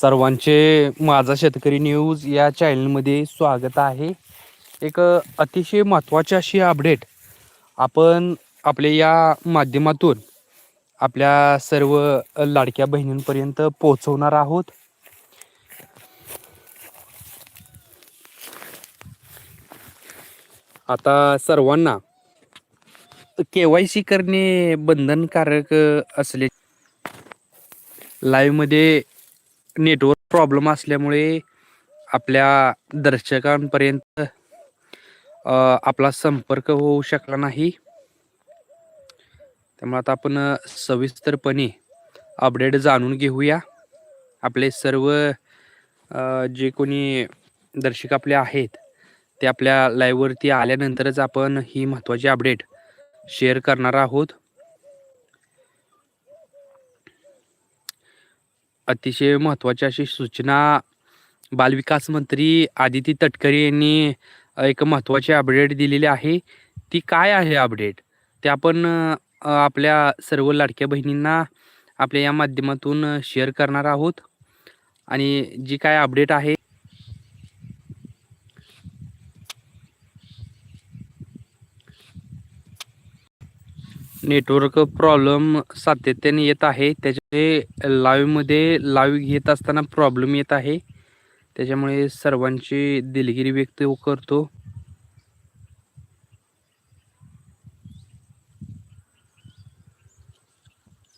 सर्वांचे माझा शेतकरी न्यूज या चॅनलमध्ये स्वागत आहे. एक अतिशय महत्त्वाची अशी अपडेट आपण आपल्या या माध्यमातून आपल्या सर्व लाडक्या बहिणींपर्यंत पोहोचवणार आहोत. आता सर्वांना के वाय सी करणे बंधनकारक असले लाईव्हमध्ये नेटवर्क प्रॉब्लेम असल्यामुळे आपल्या दर्शकांपर्यंत आपला संपर्क होऊ शकला नाही. त्यामुळे आता आपण सविस्तरपणे अपडेट जाणून घेऊया. आपले सर्व जे कोणी दर्शक आपले आहेत ते आपल्या लाईव्हवरती आल्यानंतरच आपण ही महत्त्वाची अपडेट शेअर करणार आहोत. अतिशय महत्त्वाची अशी सूचना बालविकास मंत्री आदिती तटकरे यांनी एक महत्त्वाची अपडेट दिलेली आहे. ती काय आहे अपडेट ते आपण आपल्या सर्व लाडक्या बहिणींना आपल्या या माध्यमातून शेअर करणार आहोत. आणि जी काय अपडेट आहे नेटवर्क प्रॉब्लेम सातत्याने येत आहे. त्याचे लाईव्हमध्ये लाईव्ह घेत असताना प्रॉब्लेम येत आहे. त्याच्यामुळे सर्वांची दिलगिरी व्यक्त करतो.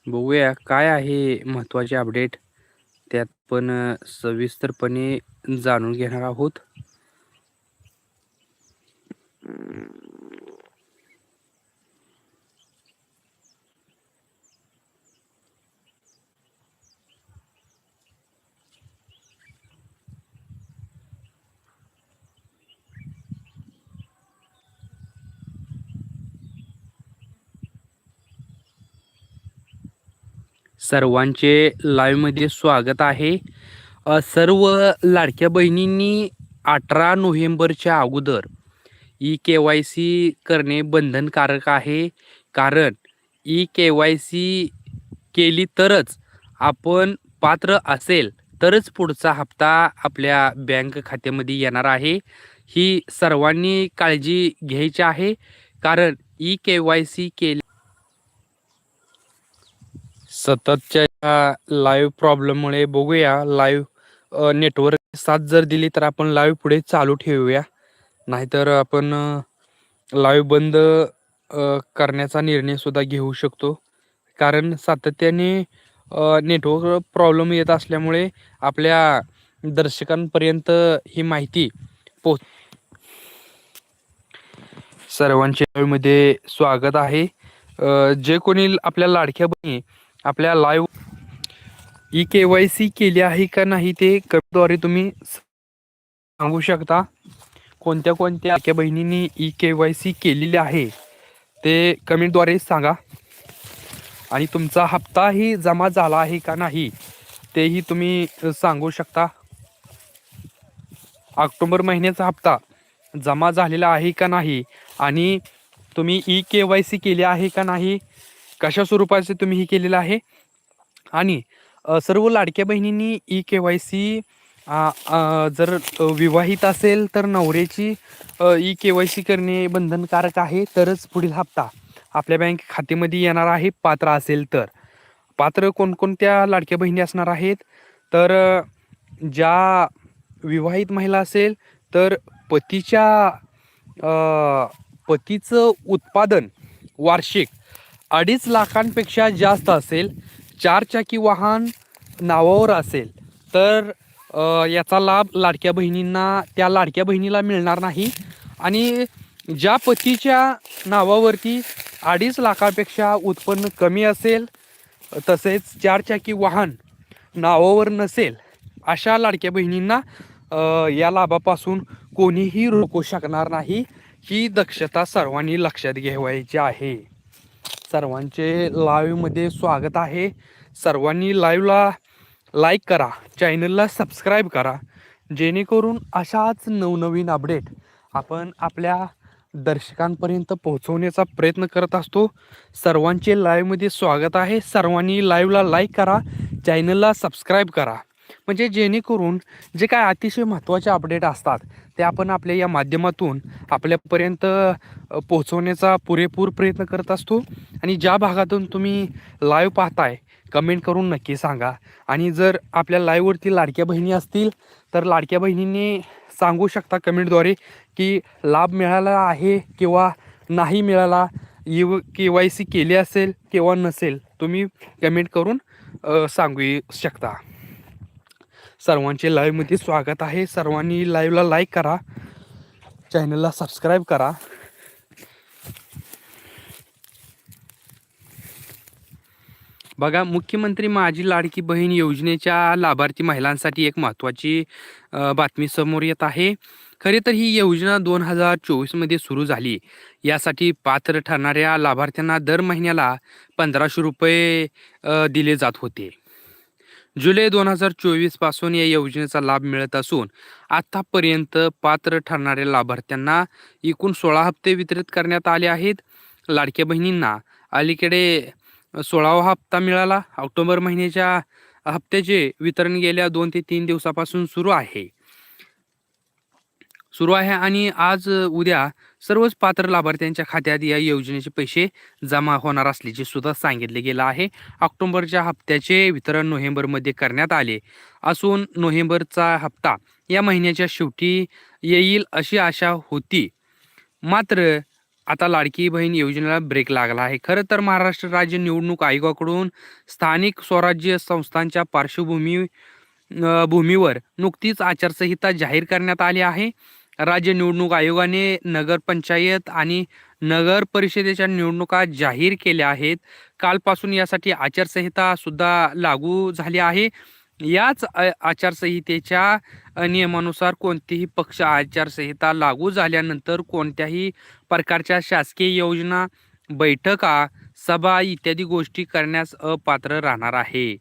बघूया काय आहे महत्त्वाचे अपडेट त्यात पण सविस्तरपणे जाणून घेणार आहोत. सर्वांचे लाईव्हमध्ये स्वागत आहे. सर्व लाडक्या बहिणींनी अठरा नोव्हेंबरच्या अगोदर ई के वाय सी करणे बंधनकारक आहे. कारण ई के वाय सी केली तरच आपण पात्र असेल तरच पुढचा हप्ता आपल्या बँक खात्यामध्ये येणार आहे. ही सर्वांनी काळजी घ्यायची आहे. कारण ई के वाय सी केली सततच्या लाईव्ह प्रॉब्लेममुळे बघूया. लाईव्ह नेटवर्क साथ जर दिली तर आपण लाईव्ह पुढे चालू ठेवूया. नाहीतर आपण लाईव्ह बंद करण्याचा निर्णय सुद्धा घेऊ शकतो. कारण सातत्याने नेटवर्क प्रॉब्लेम येत असल्यामुळे आपल्या दर्शकांपर्यंत ही माहिती पोच सर्वांचे मध्ये स्वागत आहे. जे कोणी आपल्या लाडक्या बहिणी आपल्या live E K Y C केली आहे का नाही ते कमेंटद्वारे तुम्ही सांगू शकता. कोणत्या कोणत्या आख्या बहिणींनी ई के वाय सी केलेली आहे ते कमेंटद्वारे सांगा. आणि तुमचा हप्ताही जमा झाला आहे का नाही तेही तुम्ही सांगू शकता. ऑक्टोबर महिन्याचा हप्ता जमा झालेला आहे का नाही आणि तुम्ही ई के वाय सी केली आहे का नाही कशा स्वरूपाचे तुम्ही ही केलेलं आहे? आणि सर्व लाडक्या बहिणींनी ई के वाय सी जर विवाहित असेल तर नवऱ्याची ई के वाय सी करणे बंधनकारक आहे तरच पुढील हप्ता आपल्या बँक खात्यामध्ये येणार आहे पात्र असेल तर. पात्र कोणकोणत्या लाडक्या बहिणी असणार आहेत? तर ज्या विवाहित महिला असेल तर पतीच्या पतीचं उत्पादन वार्षिक अडीच लाखांपेक्षा जास्त असेल चारचाकी वाहन नावावर असेल. तर याचा लाभ लाडक्या बहिणींना त्या लाडक्या बहिणीला मिळणार नाही. आणि ज्या पतीच्या नावावरती अडीच लाखापेक्षा उत्पन्न कमी असेल तसेच चारचाकी वाहन नावावर नसेल अशा लाडक्या बहिणींना या लाभापासून कोणीही रोखू शकणार नाही. ही दक्षता सर्वांनी लक्षात घ्यावायची आहे. सर्वांचे लाईव्हमध्ये स्वागत आहे. सर्वांनी लाईव्हला लाईक करा चॅनलला सबस्क्राईब करा जेणेकरून अशाच नवनवीन अपडेट आपण आपल्या दर्शकांपर्यंत पोहोचवण्याचा प्रयत्न करत असतो. सर्वांचे लाईव्हमध्ये स्वागत आहे. सर्वांनी लाईव्हला लाईक करा चॅनलला सबस्क्राईब करा. म्हणजे जेणेकरून जे काय अतिशय महत्त्वाचे अपडेट असतात ते आपण आपल्या या माध्यमातून आपल्यापर्यंत पोहोचवण्याचा पुरेपूर प्रयत्न करत असतो. आणि ज्या भागातून तुम्ही लाईव्ह पाहताय कमेंट करून नक्की सांगा. आणि जर आपल्या लाईव्हवरती लाडक्या बहिणी असतील तर लाडक्या बहिणींनी सांगू शकता कमेंटद्वारे की लाभ मिळाला आहे किंवा नाही मिळाला यू के वाय सी केली असेल किंवा नसेल तुम्ही कमेंट करून सांगू शकता. सर्वांचे लाईव्हमध्ये स्वागत आहे. सर्वांनी लाईव्हला लाईक करा. चॅनलला सबस्क्राईब करा. बघा मुख्यमंत्री माझी लाडकी बहीण योजनेच्या लाभार्थी महिलांसाठी एक महत्त्वाची बातमी समोर येत आहे. खरे तर ही योजना दोन हजार चोवीसमध्ये सुरू झाली. यासाठी पात्र ठरणाऱ्या लाभार्थ्यांना दर महिन्याला पंधराशे रुपये दिले जात होते. जुलै दोन हजार चोवीसपासून या योजनेचा लाभ मिळत असून आतापर्यंत पात्र ठरणाऱ्या लाभार्थ्यांना एकूण सोळा हप्ते वितरित करण्यात आले आहेत. लाडक्या बहिणींना अलीकडे सोळावा हप्ता मिळाला. ऑक्टोबर महिन्याच्या हप्त्याचे वितरण गेल्या दोन ते तीन दिवसापासून सुरू आहे. सुरू आहे आणि आज उद्या सर्वच पात्र लाभार्थ्यांच्या खात्यात या योजनेचे पैसे जमा होणार असल्याचे सुद्धा सांगितले गेलं आहे. ऑक्टोबरच्या हप्त्याचे वितरण नोव्हेंबरमध्ये करण्यात आले असून नोव्हेंबरचा हप्ता या महिन्याच्या शेवटी येईल अशी आशा होती. मात्र आता लाडकी बहीण योजनेला ब्रेक लागला आहे. खरं तर महाराष्ट्र राज्य निवडणूक आयोगाकडून स्थानिक स्वराज्य संस्थांच्या पार्श्वभूमी भूमीवर नुकतीच आचारसंहिता जाहीर करण्यात आली आहे. राज्य निवडणूक आयोगाने नगरपंचायत आणि नगर परिषदेच्या निवडणुका जाहीर केल्या आहेत. कालपासून यासाठी आचारसंहिता सुद्धा लागू झाली आहे. याच अ- आचारसंहितेच्या नियमानुसार कोणतेही पक्ष आचारसंहिता लागू झाल्यानंतर कोणत्याही प्रकारच्या शासकीय योजना बैठका सभा इत्यादी गोष्टी करण्यास अपात्र राहणार आहे.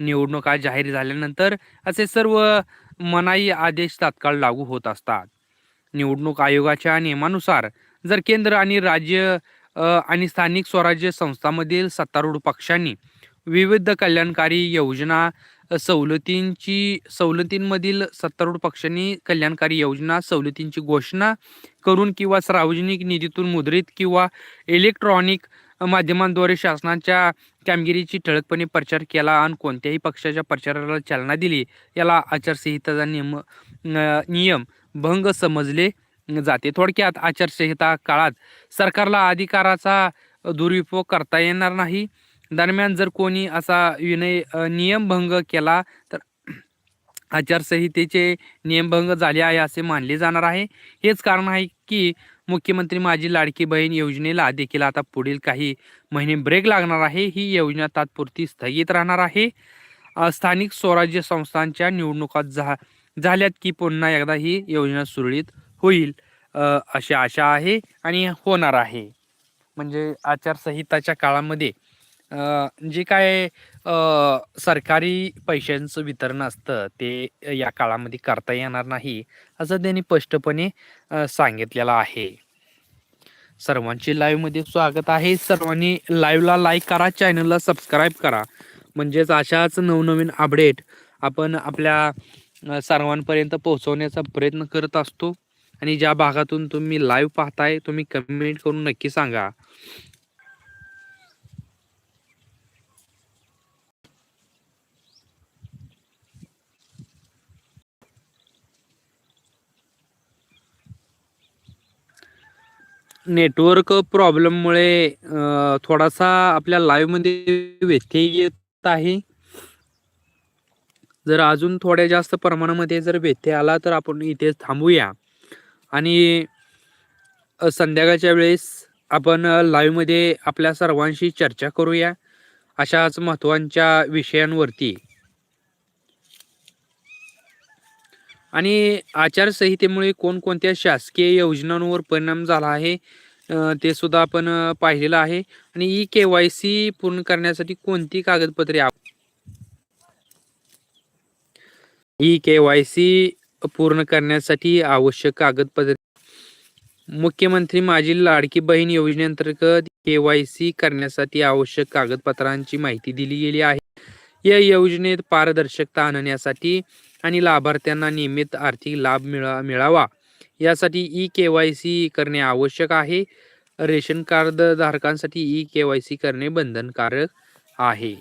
निवडणुका जाहीर झाल्यानंतर असे सर्व मनाई आदेश तात्काळ लागू होत असतात. निवडणूक आयोगाच्या नियमानुसार जर केंद्र आणि राज्य आणि स्थानिक स्वराज्य संस्थांमधील सत्तारूढ पक्षांनी विविध कल्याणकारी योजना सवलतींची सवलतींमधील सत्तारूढ पक्षांनी कल्याणकारी योजना सवलतींची घोषणा करून किंवा सार्वजनिक निधीतून मुद्रित किंवा इलेक्ट्रॉनिक माध्यमांद्वारे शासनाच्या कामगिरीची ठळकपणे प्रचार केला आणि कोणत्याही पक्षाच्या प्रचाराला चालना दिली याला आचारसंहिताचा नियम नियम भंग समजले जाते. थोडक्यात आचारसंहिता काळात सरकारला अधिकाराचा दुरुपयोग करता येणार नाही. दरम्यान जर कोणी असा विनय नियमभंग केला तर आचारसंहितेचे नियमभंग झाले आहे असे मानले जाणार आहे. हेच कारण आहे की मुख्यमंत्री माझी लाडकी बहीण योजनेला देखील आता पुढील काही महिने ब्रेक लागणार आहे. ही योजना तात्पुरती स्थगित राहणार आहे. स्थानिक स्वराज्य संस्थांच्या निवडणुका झा झाल्यात की पुन्हा एकदा ही योजना सुरळीत होईल अशी आशा आहे आणि होणार आहे. म्हणजे आचारसंहिताच्या काळामध्ये जे काय सरकारी पैशांचं वितरण असतं ते या काळामध्ये करता येणार नाही असं त्यांनी स्पष्टपणे सांगितलेलं आहे. सर्वांचे लाईव्हमध्ये स्वागत आहे. सर्वांनी लाईव्हला लाईक करा चॅनलला सबस्क्राईब करा. म्हणजेच अशाच नवनवीन अपडेट आपण आपल्या सर्वांपर्यंत पोहोचवण्याचा प्रयत्न करत असतो. आणि ज्या भागातून तुम्ही लाईव्ह पाहताय तुम्ही कमेंट करून नक्की सांगा. नेटवर्क प्रॉब्लेममुळे थोडासा आपल्या लाईव्हमध्ये व्यत्यय येत आहे. जर अजून थोड्या जास्त प्रमाणामध्ये जर व्यत्यय आला तर आपण इथे थांबूया. आणि संध्याकाळच्या वेळेस आपण लाईव्हमध्ये आपल्या सर्वांशी चर्चा करूया अशाच महत्त्वाच्या विषयांवरती. आणि आचारसंहितेमुळे कोणकोणत्या शासकीय योजनांवर परिणाम झाला आहे ते सुद्धा आपण पाहिलेलं आहे. आणि ई के वाय सी पूर्ण करण्यासाठी कोणती कागदपत्रे ई के वाय सी पूर्ण करण्यासाठी आवश्यक कागदपत्रे. मुख्यमंत्री माझी लाडकी बहीण योजनेअंतर्गत के वाय सी करण्यासाठी आवश्यक कागदपत्रांची माहिती दिली गेली आहे. या योजनेत पारदर्शकता आणण्यासाठी आणि लाभार्थ्यांना नियमित आर्थिक लाभ मिळा मिळावा. यासाठी ई के वाय सी करणे आवश्यक आहे. रेशन कार्ड धारकांसाठी ई के वाय सी करणे बंधनकारक आहे.